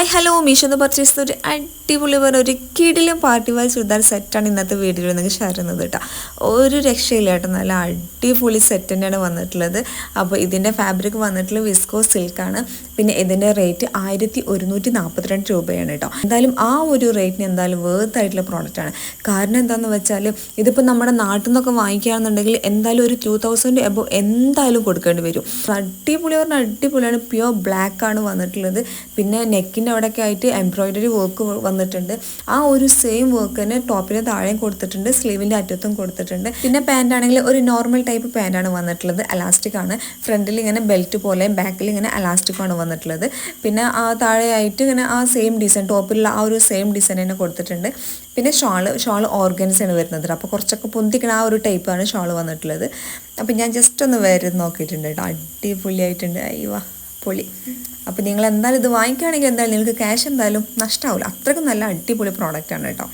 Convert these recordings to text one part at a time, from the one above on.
Hi hello മീഷോന്ന് purchase ഒരു അടിപൊളി പറഞ്ഞ ഒരു പാർട്ടി വാൽ ചുരിദാർ സെറ്റാണ് ഇന്നത്തെ വീഡിയോയിൽ നിങ്ങൾക്ക് ഷെയർ ചെയ്യുന്നത് കേട്ടോ ഒരു രക്ഷയില്ല കേട്ടോ നല്ല അടിപൊളി സെറ്റ് തന്നെയാണ് വന്നിട്ടുള്ളത്. അപ്പോൾ ഇതിന്റെ ഫാബ്രിക് വന്നിട്ടുള്ള വിസ്കോ സിൽക്കാണ് പിന്നെ ഇതിന്റെ റേറ്റ് ആയിരത്തി ഒരുന്നൂറ്റി നാൽപ്പത്തിരണ്ട് രൂപയാണ് കേട്ടോ എന്തായാലും ആ ഒരു റേറ്റിന് എന്തായാലും വേർത്ത് ആയിട്ടുള്ള പ്രോഡക്റ്റാണ് കാരണം എന്താണെന്ന് വെച്ചാൽ ഇതിപ്പോൾ നമ്മുടെ നാട്ടിൽ നിന്നൊക്കെ വാങ്ങിക്കുകയാണെന്നുണ്ടെങ്കിൽ എന്തായാലും ഒരു ടു തൗസൻഡ് എബോ എന്തായാലും കൊടുക്കേണ്ടി വരും. അടിപൊളി പറഞ്ഞാൽ അടിപൊളിയാണ്. പ്യുവർ ബ്ലാക്ക് ആണ് വന്നിട്ടുള്ളത്. പിന്നെ നെക്കിന്റെ അവിടെയൊക്കെ ആയിട്ട് എംബ്രോയിഡറി വർക്ക് വന്നിട്ടുണ്ട് ആ ഒരു സെയിം വർക്ക് തന്നെ ടോപ്പിന് താഴെയും കൊടുത്തിട്ടുണ്ട് സ്ലീവിന്റെ അറ്റത്തും കൊടുത്തിട്ടുണ്ട്. പിന്നെ പാന്റ് ആണെങ്കിൽ ഒരു നോർമൽ ടൈപ്പ് പാന്റാണ് വന്നിട്ടുള്ളത് അലാസ്റ്റിക് ആണ്. ഫ്രണ്ടിൽ ഇങ്ങനെ ബെൽറ്റ് പോലെയും ബാക്കിൽ ഇങ്ങനെ അലാസ്റ്റിക് ആണ് വന്നിട്ടുള്ളത്. പിന്നെ ആ താഴെയായിട്ട് ഇങ്ങനെ ആ സെയിം ഡിസൈൻ ടോപ്പിലുള്ള ആ ഒരു സെയിം ഡിസൈൻ തന്നെ കൊടുത്തിട്ടുണ്ട്. പിന്നെ ഷാൾ ഷാൾ ഓർഗൻസ് ആണ് വരുന്നത് അപ്പോൾ കുറച്ചൊക്കെ പൊന്തിക്കണ ആ ഒരു ടൈപ്പാണ് ഷാൾ വന്നിട്ടുള്ളത്. അപ്പോൾ ഞാൻ ജസ്റ്റ് ഒന്ന് വേറെ നോക്കിയിട്ടുണ്ട് കേട്ടോ. അടിപൊളിയായിട്ടുണ്ട്. അയ്യോ പൊളി. അപ്പോൾ നിങ്ങൾ എന്തായാലും ഇത് വാങ്ങിക്കുകയാണെങ്കിൽ എന്തായാലും നിങ്ങൾക്ക് ക്യാഷ് എന്തായാലും നഷ്ടമാവില്ല അത്രയ്ക്കും നല്ല അടിപൊളി പ്രോഡക്റ്റാണ് കേട്ടോ.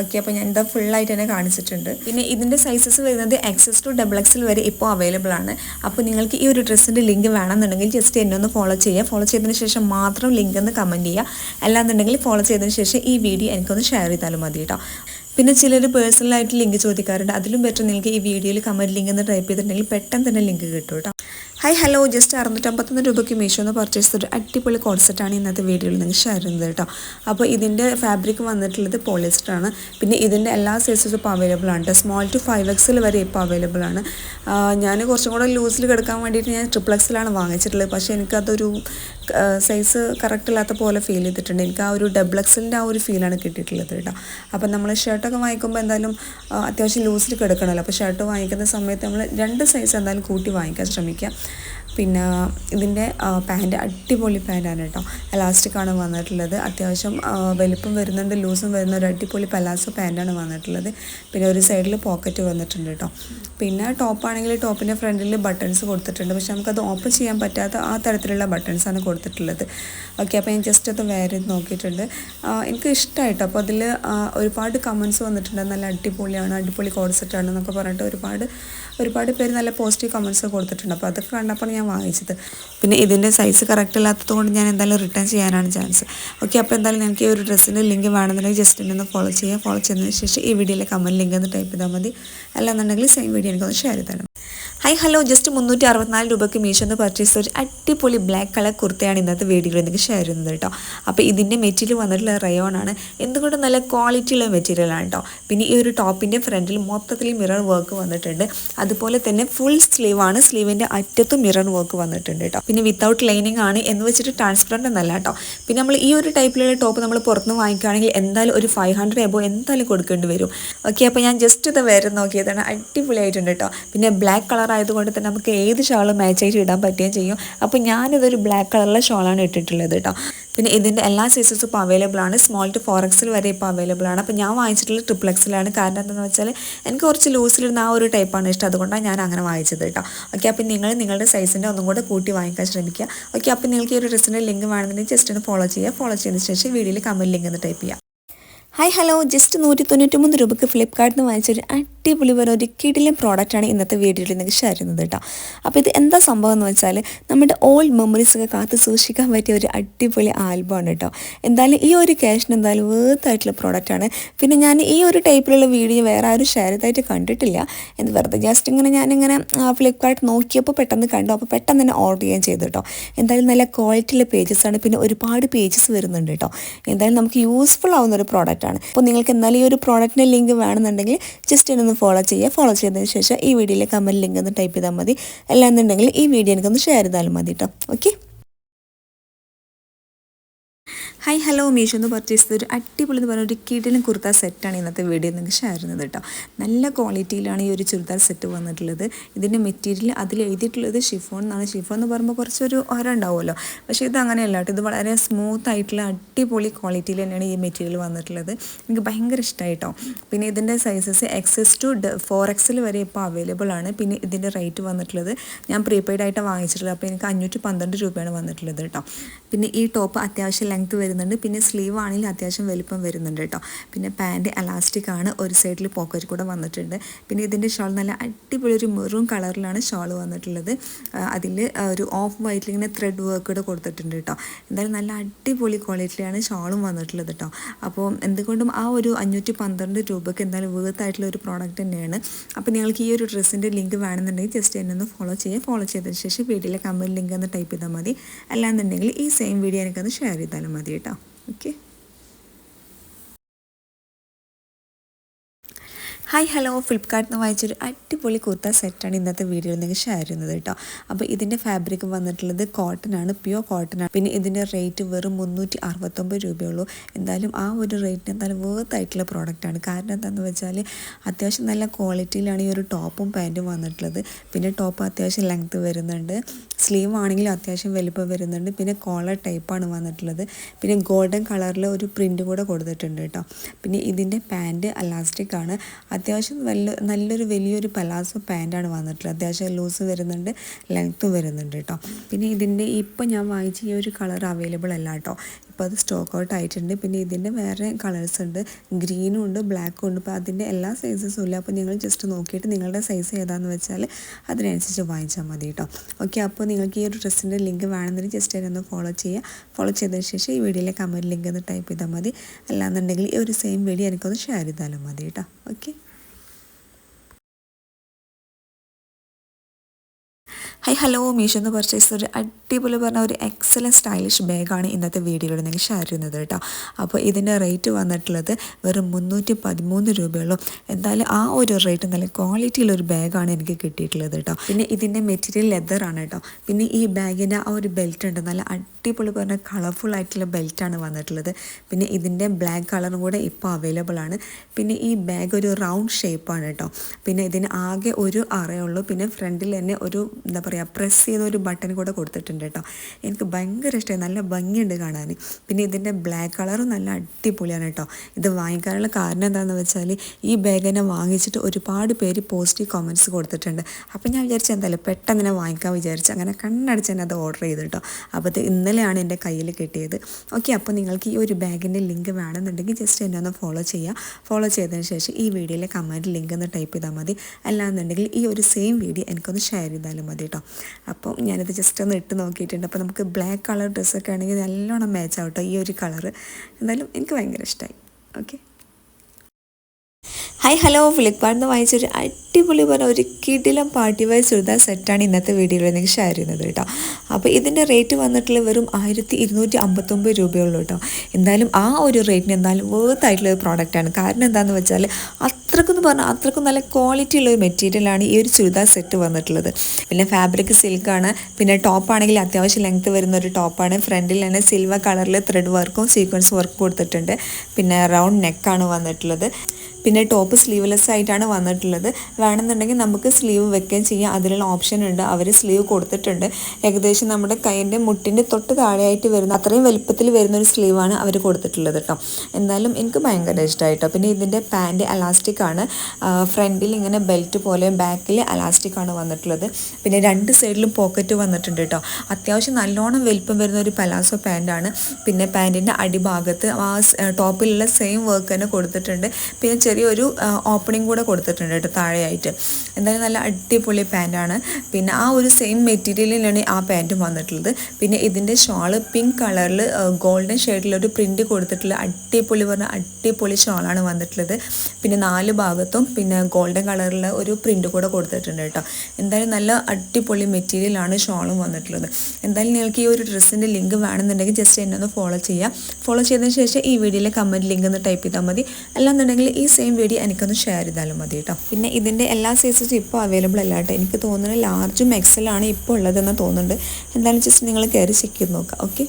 ഓക്കെ അപ്പോൾ ഞാൻ ഇതാ ഫുള്ളായിട്ട് തന്നെ കാണിച്ചിട്ടുണ്ട്. പിന്നെ ഇതിന്റെ സൈസസ് വരുന്നത് എക്സസ് ടു ഡബിൾ എക്സിൽ വരെ ഇപ്പോൾ അവൈലബിൾ ആണ്. അപ്പോൾ നിങ്ങൾക്ക് ഈ ഒരു ഡ്രസ്സിന്റെ ലിങ്ക് വേണമെന്നുണ്ടെങ്കിൽ ജസ്റ്റ് എന്നെ ഒന്ന് ഫോളോ ചെയ്യുക. ഫോളോ ചെയ്തതിന് ശേഷം മാത്രം ലിങ്ക് ഒന്ന് കമന്റ് ചെയ്യുക. അല്ലാന്നുണ്ടെങ്കിൽ ഫോളോ ചെയ്തതിന് ശേഷം ഈ വീഡിയോ എനിക്കൊന്ന് ഷെയർ ചെയ്താലും മതി കേട്ടോ. പിന്നെ ചിലർ പേഴ്സണലായിട്ട് ലിങ്ക് ചോദിക്കാറുണ്ട്. അതിലും ബെറ്റർ നിങ്ങൾക്ക് ഈ വീഡിയോയിൽ കമന്റ് ലിങ്ക് എന്ന് ടൈപ്പ് ചെയ്തിട്ടുണ്ടെങ്കിൽ പെട്ടെന്ന് തന്നെ ലിങ്ക് കിട്ടും കേട്ടോ. ഹായ് ഹലോ ജസ്റ്റ് അറുന്നൂറ്റമ്പത്തൊന്ന് രൂപയ്ക്ക് മീഷോ എന്ന് പർച്ചേസ് ചെയ്തൊരു അടിപൊളി കോൺസെപ്റ്റാണ് ഇന്നത്തെ വീഡിയോയിൽ നിങ്ങൾ ഷെയർ ചെയ്യുന്നത് കേട്ടോ അപ്പോൾ ഇതിന്റെ ഫാബ്രിക് വന്നിട്ടുള്ളത് പോളിസ്റ്റർ ആണ്. പിന്നെ ഇതിന്റെ എല്ലാ സൈസസും ഇപ്പോൾ അവൈലബിൾ ആണ് കേട്ടോ സ്മോൾ ടു ഫൈവ് എക്സിൽ വരെ ഇപ്പോൾ അവൈലബിൾ ആണ്. ഞാൻ കുറച്ചും കൂടെ ലൂസിൽ കിടക്കാൻ വേണ്ടിയിട്ട് ഞാൻ ട്രിപ്പിൾ എക്സിലാണ് വാങ്ങിച്ചിട്ടുള്ളത്. പക്ഷേ എനിക്കതൊരു സൈസ് കറക്റ്റ് ഇല്ലാത്ത പോലെ ഫീൽ ചെയ്തിട്ടുണ്ട്. എനിക്ക് ആ ഒരു ഡബിൾ ആ ഒരു ഫീലാണ് കിട്ടിയിട്ടുള്ളത് കേട്ടോ. അപ്പം നമ്മൾ ഷർട്ടൊക്കെ വാങ്ങിക്കുമ്പോൾ എന്തായാലും അത്യാവശ്യം ലൂസിൽ കിടക്കണമല്ലോ അപ്പോൾ ഷർട്ട് വാങ്ങിക്കുന്ന സമയത്ത് നമ്മൾ രണ്ട് സൈസ് എന്തായാലും കൂട്ടി വാങ്ങിക്കാൻ ശ്രമിക്കുക പിന്നെ ഇതിന്റെ പാന്റ് അടിപൊളി പാന്റാണ് കേട്ടോ. എലാസ്റ്റിക്കാണ് വന്നിട്ടുള്ളത്. അത്യാവശ്യം വലുപ്പം വരുന്നുണ്ട് ലൂസും വരുന്ന ഒരു അടിപൊളി പലാസോ പാന്റാണ് വന്നിട്ടുള്ളത്. പിന്നെ ഒരു സൈഡിൽ പോക്കറ്റ് വന്നിട്ടുണ്ട് കേട്ടോ. പിന്നെ ടോപ്പാണെങ്കിൽ ടോപ്പിന്റെ ഫ്രണ്ടിൽ ബട്ടൺസ് കൊടുത്തിട്ടുണ്ട്. പക്ഷെ നമുക്കത് ഓപ്പൺ ചെയ്യാൻ പറ്റാത്ത ആ തരത്തിലുള്ള ബട്ടൺസാണ് കൊടുത്തിട്ടുള്ളത്. ഓക്കെ അപ്പോൾ ഞാൻ ജസ്റ്റ് അത് വേറെ നോക്കിയിട്ടുണ്ട്. എനിക്ക് ഇഷ്ടമായിട്ടോ. അപ്പോൾ അതിൽ ഒരുപാട് കമൻസ് വന്നിട്ടുണ്ട്. നല്ല അടിപൊളിയാണ് അടിപൊളി കോൺസെപ്റ്റാണ് എന്നൊക്കെ പറഞ്ഞിട്ട് ഒരുപാട് ഒരുപാട് പേര് നല്ല പോസിറ്റീവ് കമൻസ് കൊടുത്തിട്ടുണ്ട്. അപ്പോൾ അതൊക്കെ കണ്ടപ്പോൾ ഞാൻ വാങ്ങിച്ചത്. പിന്നെ ഇതിന്റെ സൈസ് കറക്റ്റ് അല്ലാത്തത് കൊണ്ട് ഞാൻ എന്തായാലും റിട്ടേൺ ചെയ്യാനാണ് ചാൻസ് ഓക്കെ അപ്പോൾ എന്തായാലും നിങ്ങൾക്ക് ഈ ഒരു ഡ്രസ്സിന്റെ ലിങ്ക് വേണമെന്നുണ്ടെങ്കിൽ ജസ്റ്റ് എന്നെ ഒന്ന് ഫോളോ ചെയ്യുക. ഫോളോ ചെയ്തതിന് ശേഷം ഈ വീഡിയോയിലെ കമന്റ് ലിങ്ക് ഒന്ന് ടൈപ്പ് ചെയ്താൽ മതി. അല്ലാന്നുണ്ടെങ്കിൽ സെയിം വീഡിയോ എനിക്കൊന്ന് ഷെയർ ചെയ്ത് ഹായ് ഹലോ ജസ്റ്റ് മുന്നൂറ്റി അറുപത്തിനാല് രൂപയ്ക്ക് മീഷോന്ന് പർച്ചേസ് ഒരു അടിപൊളി ബ്ലാക്ക് കളർ കുർത്തയാണ് ഇന്നത്തെ വീഡിയോയിൽ എനിക്ക് ഷെയർ ചെയ്യുന്നത് കേട്ടോ അപ്പോൾ ഇതിന്റെ മെറ്റീരിയൽ വന്നിട്ടുള്ള റയോൺ ആണ്. എന്തുകൊണ്ടും നല്ല ക്വാളിറ്റിയുള്ള മെറ്റീരിയലാണ് കേട്ടോ പിന്നെ ഈ ഒരു ടോപ്പിന്റെ ഫ്രണ്ടിൽ മൊത്തത്തിൽ മിറർ വർക്ക് വന്നിട്ടുണ്ട്. അതുപോലെ തന്നെ ഫുൾ സ്ലീവ് ആണ്. സ്ലീവിന്റെ അറ്റത്തും മിറർ വർക്ക് വന്നിട്ടുണ്ട് കേട്ടോ പിന്നെ വിത്തൗട്ട് ലൈനിങ് ആണ് എന്ന് വെച്ചിട്ട് ട്രാൻസ്പെറന്റ് എന്നല്ല കേട്ടോ പിന്നെ നമ്മൾ ഈ ഒരു ടൈപ്പിലുള്ള ടോപ്പ് നമ്മൾ പുറത്തുനിന്ന് വാങ്ങിക്കുകയാണെങ്കിൽ എന്തായാലും ഒരു ഫൈവ് ഹൺഡ്രഡ് എബോ എന്തായാലും കൊടുക്കേണ്ടി വരും. ഓക്കെ അപ്പോൾ ഞാൻ ജസ്റ്റ് ഇത് വേറെ നോക്കിയതാണ്. അടിപൊളിയായിട്ടുണ്ട് കേട്ടോ പിന്നെ ബ്ലാക്ക് കളർ ആയതുകൊണ്ട് തന്നെ നമുക്ക് ഏത് ഷാളും മാച്ച് ആയിട്ട് ഇടാൻ പറ്റുകയും ചെയ്യും. അപ്പോൾ ഞാനിതൊരു ബ്ലാക്ക് കളറിലെ ഷാളാണ് ഇട്ടിട്ടുള്ളത് കേട്ടോ പിന്നെ ഇതിന്റെ എല്ലാ സൈസസും ഇപ്പോൾ അവൈലബിൾ ആണ്. സ്മോൾ ടു ഫോർ എക്സിൽ വരെ ഇപ്പോൾ അവൈലബിൾ ആണ്. അപ്പോൾ ഞാൻ വാങ്ങിച്ചിട്ടുള്ളത് ട്രിപ്പിൾ എക്സിലാണ് കാരണം എന്താണെന്ന് വെച്ചാൽ എനിക്ക് കുറച്ച് ലൂസിലിരുന്ന ആ ഒരു ടൈപ്പാണ് ഇഷ്ടം. അതുകൊണ്ടാണ് ഞാൻ അങ്ങനെ വാങ്ങിച്ചത് കേട്ടോ ഓക്കെ അപ്പോൾ നിങ്ങൾ നിങ്ങളുടെ സൈസിന്റെ ഒന്നും കൂടെ കൂട്ടി വാങ്ങിക്കാൻ ശ്രമിക്കുക. ഓക്കെ അപ്പോൾ നിങ്ങൾക്ക് ഈ ഒരു ഡ്രസ്സിന്റെ ലിങ്ക് വേണമെന്നുണ്ടെങ്കിൽ ജസ്റ്റ് ഒന്ന് ഫോളോ ചെയ്യുക. ഫോളോ ചെയ്തതിന് ശേഷം വീഡിയോയിൽ കമന്റ് ലിങ്ക് ഒന്ന് ടൈപ്പ് ചെയ്യുക. ഹായ് ഹലോ ജസ്റ്റ് നൂറ്റി തൊണ്ണൂറ്റി മൂന്ന് രൂപയ്ക്ക് ഫ്ലിപ്കാർട്ടിൽ നിന്ന് വാങ്ങിച്ചൊരു അടിപൊളി പോലെ ഒരു കിടിലൻ പ്രോഡക്റ്റാണ് ഇന്നത്തെ വീഡിയോയിൽ നിങ്ങൾക്ക് ഷെയർ ചെയ്യുന്നത് കേട്ടോ. അപ്പോൾ ഇത് എന്താ സംഭവം എന്ന് വെച്ചാൽ നമ്മുടെ ഓൾഡ് മെമ്മറീസൊക്കെ കാത്ത് സൂക്ഷിക്കാൻ പറ്റിയ ഒരു അടിപൊളി ആൽബമാണ് കേട്ടോ. എന്തായാലും ഈ ഒരു ക്യാഷിന് എന്തായാലും വേർത്തായിട്ടുള്ള പ്രോഡക്റ്റാണ് പിന്നെ ഞാൻ ഈ ഒരു ടൈപ്പിലുള്ള വീഡിയോ വേറെ ആരും ഷെയർ ചെയ്തായിട്ട് കണ്ടിട്ടില്ല. എന്ന് വെറുതെ ജസ്റ്റ് ഇങ്ങനെ ഞാനിങ്ങനെ ഫ്ലിപ്കാർട്ട് നോക്കിയപ്പോൾ പെട്ടെന്ന് കണ്ടു. അപ്പോൾ പെട്ടെന്ന് തന്നെ ഓർഡർ ചെയ്യാൻ ചെയ്തു കേട്ടോ. എന്തായാലും നല്ല ക്വാളിറ്റിയുള്ള ആണ്. പിന്നെ ഒരുപാട് പേജസ് വരുന്നുണ്ട് കേട്ടോ. എന്തായാലും നമുക്ക് യൂസ്ഫുൾ ആവുന്ന ഒരു പ്രോഡക്റ്റാണ് അപ്പോൾ നിങ്ങൾക്ക് എന്നാലും ഈ ഒരു പ്രോഡക്റ്റിന്റെ ലിങ്ക് വേണമെന്നുണ്ടെങ്കിൽ ജസ്റ്റ് എന്നൊന്ന് ഫോളോ ചെയ്യുക. ഫോളോ ചെയ്തതിന് ശേഷം ഈ വീഡിയോയിലെ കമന്റ് ലിങ്ക് ഒന്ന് ടൈപ്പ് ചെയ്താൽ മതി. അല്ലാന്നുണ്ടെങ്കിൽ ഈ വീഡിയോ എനിക്കൊന്ന് ഷെയർ ചെയ്താലും മതി കേട്ടോ ഓക്കെ ഹായ് ഹലോ മീഷോ എന്ന് പർച്ചേസ് ചെയ്ത ഒരു അടിപൊളി എന്ന് പറഞ്ഞ ഒരു കിടിലും കുർത്ത സെറ്റാണ് ഇന്നത്തെ വീഡിയോ നിങ്ങൾക്ക് ഷെയർ ചെയ്യുന്നത് കേട്ടോ. നല്ല ക്വാളിറ്റിയിലാണ് ഈ ഒരു ചുരിദാർ സെറ്റ് വന്നിട്ടുള്ളത്. ഇതിന്റെ മെറ്റീരിയൽ അതിൽ എഴുതിയിട്ടുള്ളത് ഷിഫോൺ എന്നാണ്. ഷിഫോൺ എന്ന് പറയുമ്പോൾ കുറച്ചൊരു ഓരോ ഉണ്ടാവുമല്ലോ. പക്ഷേ ഇത് അങ്ങനെയല്ല കേട്ടോ. ഇത് വളരെ സ്മൂത്ത് ആയിട്ടുള്ള അടിപൊളി ക്വാളിറ്റിയിൽ തന്നെയാണ് ഈ മെറ്റീരിയൽ വന്നിട്ടുള്ളത്. എനിക്ക് ഭയങ്കര ഇഷ്ടമായി കേട്ടോ പിന്നെ ഇതിന്റെ സൈസസ് എക്സസ് ടു ഫോർ എക്സിൽ വരെ ഇപ്പോൾ അവൈലബിൾ ആണ്. പിന്നെ ഇതിന്റെ റേറ്റ് വന്നിട്ടുള്ളത് ഞാൻ പ്രീപെയ്ഡ് ആയിട്ട് വാങ്ങിച്ചിട്ടുള്ളത്. അപ്പോൾ എനിക്ക് അഞ്ഞൂറ്റി പന്ത്രണ്ട് രൂപയാണ് വന്നിട്ടുള്ളത് കേട്ടോ. പിന്നെ ഈ ടോപ്പ് അത്യാവശ്യം ലെങ്ത് വരുന്നുണ്ട്. പിന്നെ സ്ലീവ് ആണെങ്കിൽ അത്യാവശ്യം വലിപ്പം വരുന്നുണ്ട് കേട്ടോ. പിന്നെ പാന്റ് അലാസ്റ്റിക് ആണ്. ഒരു സൈഡിൽ പോക്കറ്റ് കൂടെ വന്നിട്ടുണ്ട്. പിന്നെ ഇതിന്റെ ഷോൾ നല്ല അടിപൊളി ഒരു മെറൂൺ കളറിലാണ് ഷോൾ വന്നിട്ടുള്ളത്. അതിൽ ഒരു ഓഫ് വൈറ്റിൽ ഇങ്ങനെ ത്രെഡ് വർക്ക് കൂടെ കൊടുത്തിട്ടുണ്ട് കേട്ടോ. എന്തായാലും നല്ല അടിപൊളി ക്വാളിറ്റിയിലാണ് ഷോളും വന്നിട്ടുള്ളത് കേട്ടോ. അപ്പോൾ എന്തുകൊണ്ടും ആ ഒരു അഞ്ഞൂറ്റി പന്ത്രണ്ട് രൂപയ്ക്ക് എന്തായാലും വേർത്തായിട്ടുള്ള ഒരു പ്രോഡക്റ്റ് തന്നെയാണ്. അപ്പോൾ നിങ്ങൾക്ക് ഈ ഒരു ഡ്രസ്സിന്റെ ലിങ്ക് വേണമെന്നുണ്ടെങ്കിൽ ജസ്റ്റ് എന്നെ ഒന്ന് ഫോളോ ചെയ്യുക. ഫോളോ ചെയ്തതിന് ശേഷം വീഡിയോയിലെ കമ്പനി ലിങ്ക് ഒന്ന് ടൈപ്പ് ചെയ്താൽ മതി. അല്ലാന്നുണ്ടെങ്കിൽ ഈ സെയിം വീഡിയോ എനിക്കൊന്ന് ഷെയർ ചെയ്താലും മതി ഓക്കെ. ഹായ് ഹലോ ഫ്ലിപ്കാർട്ടിൽ നിന്ന് വായിച്ചൊരു അടിപൊളി കുർത്ത സെറ്റാണ് ഇന്നത്തെ വീഡിയോയിൽ നിങ്ങൾക്ക് ഷെയർ ചെയ്യുന്നത് കേട്ടോ അപ്പോൾ ഇതിന്റെ ഫാബ്രിക് വന്നിട്ടുള്ളത് കോട്ടൺ ആണ് പ്യുവർ കോട്ടൺ ആണ്. പിന്നെ ഇതിന്റെ റേറ്റ് വെറും മുന്നൂറ്റി അറുപത്തൊമ്പത് രൂപയുള്ളൂ. എന്തായാലും ആ ഒരു റേറ്റിന് എന്തായാലും വേർത്ത് ആയിട്ടുള്ള പ്രോഡക്റ്റാണ് കാരണം എന്താണെന്ന് വെച്ചാൽ അത്യാവശ്യം നല്ല ക്വാളിറ്റിയിലാണ് ഈ ഒരു ടോപ്പും പാന്റും വന്നിട്ടുള്ളത്. പിന്നെ ടോപ്പ് അത്യാവശ്യം ലെങ്ത്ത് വരുന്നുണ്ട്. സ്ലീവ് ആണെങ്കിലും അത്യാവശ്യം വലിപ്പം വരുന്നുണ്ട്. പിന്നെ കോളർ ടൈപ്പാണ് വന്നിട്ടുള്ളത്. പിന്നെ ഗോൾഡൻ കളറിൽ ഒരു പ്രിന്റ് കൂടെ കൊടുത്തിട്ടുണ്ട് കേട്ടോ പിന്നെ ഇതിന്റെ പാന്റ് അലാസ്റ്റിക് ആണ്. അത്യാവശ്യം നല്ല നല്ലൊരു വലിയൊരു പലാസോ പാന്റാണ് വന്നിട്ടുള്ളത്. അത്യാവശ്യം ലൂസ് വരുന്നുണ്ട് ലെങ്ത്തും വരുന്നുണ്ട് കേട്ടോ പിന്നെ ഇതിന്റെ ഇപ്പം ഞാൻ വാങ്ങിച്ച ഈ ഒരു കളർ അവൈലബിൾ അല്ല കേട്ടോ ഇപ്പോൾ അത് സ്റ്റോക്ക് ഔട്ട് ആയിട്ടുണ്ട്. പിന്നെ ഇതിന്റെ വേറെ കളേഴ്സ് ഉണ്ട്. ഗ്രീനും ഉണ്ട് ബ്ലാക്കും ഉണ്ട്. അപ്പോൾ അതിന്റെ എല്ലാ സൈസസും ഇല്ല. അപ്പോൾ നിങ്ങൾ ജസ്റ്റ് നോക്കിയിട്ട് നിങ്ങളുടെ സൈസ് ഏതാണെന്ന് വെച്ചാൽ അതിനനുസരിച്ച് വാങ്ങിച്ചാൽ മതി കേട്ടോ ഓക്കെ അപ്പോൾ നിങ്ങൾക്ക് ഈ ഒരു ഡ്രസ്സിന്റെ ലിങ്ക് വേണമെന്നുണ്ടെങ്കിൽ ജസ്റ്റ് അതിനൊന്ന് ഫോളോ ചെയ്യുക ഫോളോ ചെയ്തതിന് ശേഷം ഈ വീഡിയോയിലെ കമന്റ് ലിങ്ക് ഒന്ന് ടൈപ്പ് ചെയ്താൽ മതി. അല്ലാന്നുണ്ടെങ്കിൽ ഈ ഒരു സെയിം വീഡിയോ എനിക്കൊന്ന് ഷെയർ ചെയ്താലും മതി കേട്ടോ ഓക്കെ ഹൈ ഹലോ മീഷോ എന്ന് പർച്ചേസ് ഒരു അടിപൊളി പറഞ്ഞ ഒരു എക്സലൻ സ്റ്റൈലിഷ് ബാഗാണ് ഇന്നത്തെ വീഡിയോയിൽ നിങ്ങൾ ഷെയർ ചെയ്യുന്നത് കേട്ടോ അപ്പോൾ ഇതിന്റെ റേറ്റ് വന്നിട്ടുള്ളത് വെറും മുന്നൂറ്റി പതിമൂന്ന് രൂപയുള്ളൂ. എന്തായാലും ആ ഒരു റേറ്റ് നല്ല ഒരു ബാഗാണ് എനിക്ക് കിട്ടിയിട്ടുള്ളത് കേട്ടോ പിന്നെ ഇതിന്റെ മെറ്റീരിയൽ ലെതറാണ് കേട്ടോ പിന്നെ ഈ ബാഗിന്റെ ആ ഒരു ബെൽറ്റ് ഉണ്ട്. നല്ല അടിപൊളി പറഞ്ഞ കളർഫുൾ ആയിട്ടുള്ള ബെൽറ്റാണ് വന്നിട്ടുള്ളത്. പിന്നെ ഇതിന്റെ ബ്ലാക്ക് കളറും കൂടെ ഇപ്പോൾ അവൈലബിൾ ആണ്. പിന്നെ ഈ ബാഗ് ഒരു റൗണ്ട് ഷേപ്പാണ് കേട്ടോ പിന്നെ ഇതിന് ആകെ ഒരു അറയുള്ളൂ. പിന്നെ ഫ്രണ്ടിൽ തന്നെ ഒരു എന്താ പറയുക പ്രസ് ചെയ്ത ഒരു ബട്ടൺ കൂടെ കൊടുത്തിട്ടുണ്ട് കേട്ടോ. എനിക്ക് ഭയങ്കര ഇഷ്ടമായി നല്ല ഭംഗിയുണ്ട് കാണാൻ. പിന്നെ ഇതിന്റെ ബ്ലാക്ക് കളറും നല്ല അടിപൊളിയാണ് കേട്ടോ. ഇത് വാങ്ങിക്കാനുള്ള കാരണം എന്താണെന്ന് വെച്ചാൽ ഈ ബാഗിനെ വാങ്ങിച്ചിട്ട് ഒരുപാട് പേര് പോസിറ്റീവ് കമന്റ്സ് കൊടുത്തിട്ടുണ്ട്. അപ്പോൾ ഞാൻ വിചാരിച്ചു എന്തായാലും പെട്ടെന്ന് തന്നെ വാങ്ങിക്കാൻ വിചാരിച്ചു. അങ്ങനെ കണ്ണടിച്ച് തന്നെ അത് ഓർഡർ ചെയ്തു കേട്ടോ. അപ്പോൾ ഇന്നലെയാണ് എന്റെ കയ്യിൽ കിട്ടിയത്. ഓക്കെ അപ്പോൾ നിങ്ങൾക്ക് ഈ ഒരു ബാഗിന്റെ ലിങ്ക് വേണമെന്നുണ്ടെങ്കിൽ ജസ്റ്റ് എന്നെ ഒന്ന് ഫോളോ ചെയ്യുക ഫോളോ ചെയ്തതിന് ശേഷം ഈ വീഡിയോയിലെ കമന്റ് ലിങ്ക് ഒന്ന് ടൈപ്പ് ചെയ്താൽ മതി. അല്ലാന്നുണ്ടെങ്കിൽ ഈ ഒരു സെയിം വീഡിയോ എനിക്കൊന്ന് ഷെയർ ചെയ്താലും മതി കേട്ടോ. അപ്പം ഞാനിത് ജസ്റ്റ് ഒന്ന് ഇട്ട് നോക്കിയിട്ടുണ്ട്. അപ്പോൾ നമുക്ക് ബ്ലാക്ക് കളർ ഡ്രസ്സൊക്കെ ആണെങ്കിൽ നല്ലോണം മാച്ച് ആവട്ടോ ഈ ഒരു കളറ് എന്തായാലും എനിക്ക് ഭയങ്കര ഇഷ്ടമായി ഓക്കെ ഹായ് ഹലോ ഫ്ലിപ്കാർട്ടിൽ നിന്ന് വാങ്ങിച്ചൊരു അടിപൊളി പറഞ്ഞ ഒരു കിടിലം പാർട്ടി വെയർ ചുരിദാർ സെറ്റാണ് ഇന്നത്തെ വീഡിയോയിൽ നിങ്ങൾക്ക് ഷെയർ ചെയ്യുന്നത് കേട്ടോ. അപ്പോൾ ഇതിന്റെ റേറ്റ് വന്നിട്ടുള്ള വെറും ആയിരത്തി ഇരുന്നൂറ്റി അമ്പത്തൊമ്പത് രൂപയുള്ളൂ കേട്ടോ. എന്തായാലും ആ ഒരു റേറ്റിന് എന്തായാലും വേർത്ത് ആയിട്ടുള്ള ഒരു പ്രോഡക്റ്റാണ് കാരണം എന്താണെന്ന് വെച്ചാൽ അത്രക്കെന്ന് പറഞ്ഞാൽ അത്രക്കും നല്ല ക്വാളിറ്റി ഉള്ള ഒരു മെറ്റീരിയലാണ് ഈ ഒരു ചുരിദാർ സെറ്റ് വന്നിട്ടുള്ളത്. പിന്നെ ഫാബ്രിക് സിൽക്കാണ് പിന്നെ ടോപ്പാണെങ്കിൽ അത്യാവശ്യം ലെങ്ത് വരുന്ന ഒരു ടോപ്പാണ് ഫ്രണ്ടിൽ തന്നെ സിൽവർ കളറിൽ ത്രെഡ് വർക്കും സീക്വൻസ് വർക്കും കൊടുത്തിട്ടുണ്ട്. പിന്നെ റൗണ്ട് നെക്കാണ് വന്നിട്ടുള്ളത്. പിന്നെ ടോപ്പ് സ്ലീവ്ലെസ് ആയിട്ടാണ് വന്നിട്ടുള്ളത്. വേണമെന്നുണ്ടെങ്കിൽ നമുക്ക് സ്ലീവ് വെക്കുകയും ചെയ്യാം. അതിലുള്ള ഓപ്ഷൻ ഉണ്ട്. അവർ സ്ലീവ് കൊടുത്തിട്ടുണ്ട്. ഏകദേശം നമ്മുടെ കൈന്റെ മുട്ടിന്റെ തൊട്ട് താഴെയായിട്ട് വരുന്ന അത്രയും വലുപ്പത്തിൽ വരുന്ന ഒരു സ്ലീവാണ് അവർ കൊടുത്തിട്ടുള്ളത് കേട്ടോ എന്തായാലും എനിക്ക് ഭയങ്കര ഇഷ്ടമായിട്ടോ പിന്നെ ഇതിന്റെ പാന്റ് അലാസ്റ്റിക് ആണ്. ഫ്രണ്ടിൽ ഇങ്ങനെ ബെൽറ്റ് പോലെ ബാക്കിൽ അലാസ്റ്റിക് ആണ് വന്നിട്ടുള്ളത്. പിന്നെ രണ്ട് സൈഡിലും പോക്കറ്റ് വന്നിട്ടുണ്ട് കേട്ടോ അത്യാവശ്യം നല്ലോണം വലിപ്പം വരുന്ന ഒരു പലാസോ പാന്റാണ് പിന്നെ പാന്റിന്റെ അടിഭാഗത്ത് ആ ടോപ്പിലുള്ള സെയിം വർക്ക് തന്നെ കൊടുത്തിട്ടുണ്ട്. പിന്നെ ചെറിയൊരു ഓപ്പണിംഗ് കൂടെ കൊടുത്തിട്ടുണ്ട് കേട്ടോ താഴെയായിട്ട്. എന്തായാലും നല്ല അടിപൊളി പാന്റാണ് പിന്നെ ആ ഒരു സെയിം മെറ്റീരിയലിലാണ് ആ പാന്റും വന്നിട്ടുള്ളത്. പിന്നെ ഇതിന്റെ ഷോൾ പിങ്ക് കളറിൽ ഗോൾഡൻ ഷെയ്ഡിലൊരു പ്രിന്റ് കൊടുത്തിട്ടുള്ള അടിപൊളി പറഞ്ഞ അടിപൊളി ഷോളാണ് വന്നിട്ടുള്ളത്. പിന്നെ നാല് ഭാഗത്തും പിന്നെ ഗോൾഡൻ കളറിൽ ഒരു പ്രിന്റ് കൂടെ കൊടുത്തിട്ടുണ്ട് കേട്ടോ. എന്തായാലും നല്ല അടിപൊളി മെറ്റീരിയലാണ് ഷോളും വന്നിട്ടുള്ളത്. എന്തായാലും നിങ്ങൾക്ക് ഈ ഒരു ഡ്രസ്സിന്റെ ലിങ്ക് വേണമെന്നുണ്ടെങ്കിൽ ജസ്റ്റ് എന്നെ ഒന്ന് ഫോളോ ചെയ്യുക ഫോളോ ചെയ്തതിന് ശേഷം ഈ വീഡിയോയിലെ കമന്റ് ലിങ്ക് ഒന്ന് ടൈപ്പ് ചെയ്താൽ മതി. അല്ലാന്നുണ്ടെങ്കിൽ ഈ സെയിം വീഡിയോ എനിക്കൊന്ന് ഷെയർ ചെയ്താലും മതി കേട്ടോ പിന്നെ ഇതിന്റെ എല്ലാ സൈസസും ഇപ്പോൾ അവൈലബിൾ അല്ല കേട്ടോ എനിക്ക് തോന്നുന്നത് ലാർജും എക്സലാണ് ഇപ്പോൾ ഉള്ളതെന്ന് തോന്നുന്നുണ്ട്. എന്തായാലും ജസ്റ്റ് നിങ്ങൾ കയറി ചെക്ക് ചെയ്ത് നോക്കാം. ഓക്കെ